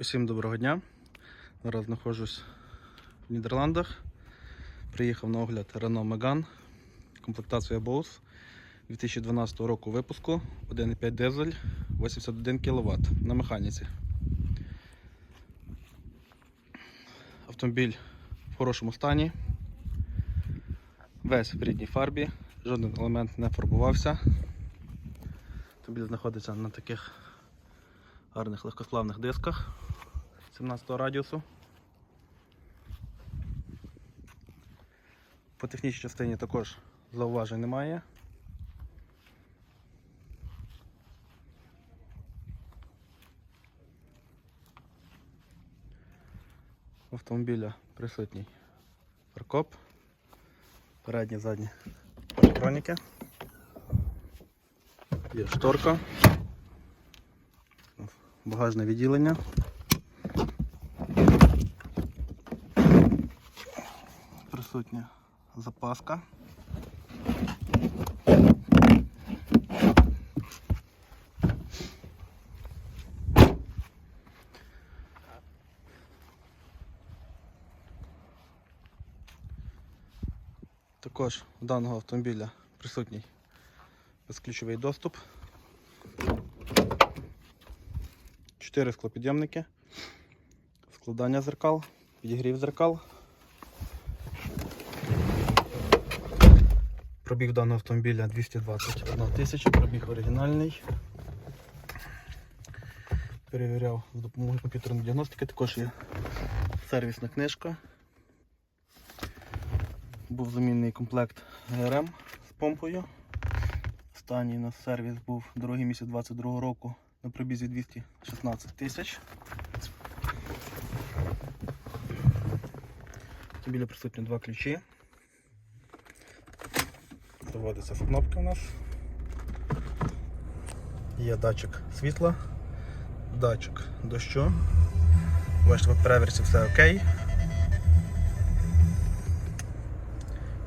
Усім доброго дня. Зараз знаходжусь в Нідерландах. Приїхав на огляд Renault Megane. Комплектація Bose 2012 року випуску 1,5 дизель 81 кВт на механіці. Автомобіль в хорошому стані. Весь в рідній фарбі, жоден елемент не фарбувався. Автомобіль знаходиться на таких гарних легкосплавних дисках 17 радіусу. По технічній частині також зауважень немає. Автомобіля присутній паркоп, передні задні електроніки, є шторка багажне відділення. Присутня запаска. Також у даного автомобіля присутній безключовий доступ. 4 склопідйомники, складання зеркал, підігрів зеркал. Пробіг даного автомобіля 221 тисяча, пробіг оригінальний. Перевіряв з допомогою комп'ютерної діагностики, також є сервісна книжка. Був замінний комплект ГРМ з помпою. Останній у нас сервіс був другий місяць 22 року на пробізі 216 тисяч. Біля присутні два ключі. Заводиться з кнопки у нас. Є датчик світла, датчик дощу. Бачите, по переверсі все окей.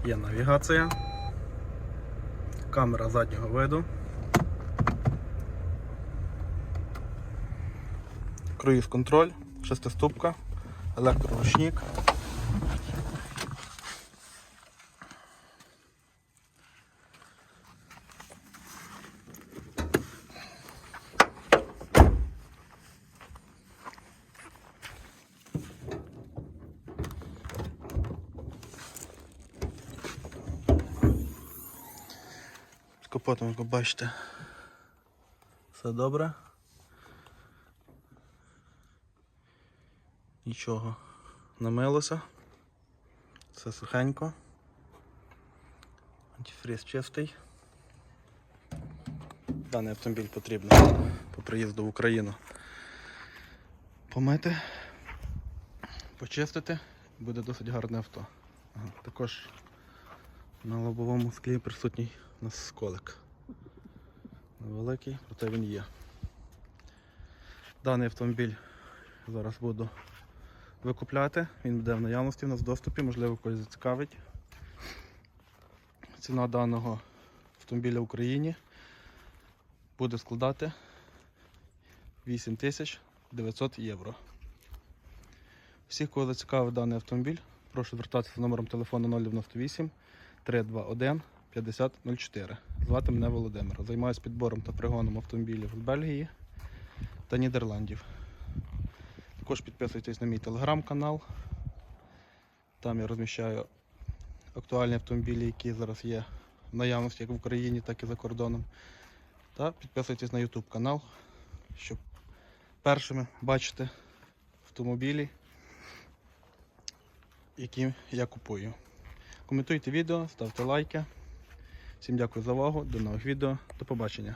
Є навігація, камера заднього виду. круїз контроль, шестиступка, електроручник. Капотом, як ви бачите, все добре. Нічого не милося. Все сухенько. Антифриз чистий. Даний автомобіль потрібно по приїзду в Україну помити, почистити, буде досить гарне авто. Ага, також на лобовому склі присутній у нас сколик. Невеликий, проте він є. Даний автомобіль зараз буду викупляти, він буде в наявності у нас в доступі, можливо, когось зацікавить. Ціна даного автомобіля в Україні буде складати 8900 євро. Всіх, кого зацікавив даний автомобіль, прошу звертатися за номером телефону 098 321 5004. Звати мене Володимир. Займаюся підбором та пригоном автомобілів з Бельгії та Нідерландів. Також підписуйтесь на мій телеграм-канал. Там я розміщаю актуальні автомобілі, які зараз є в наявності як в Україні, так і за кордоном. Та підписуйтесь на YouTube канал, щоб першими бачити автомобілі, які я купую. Коментуйте відео, ставте лайки. Всім дякую за увагу, до нових відео, до побачення.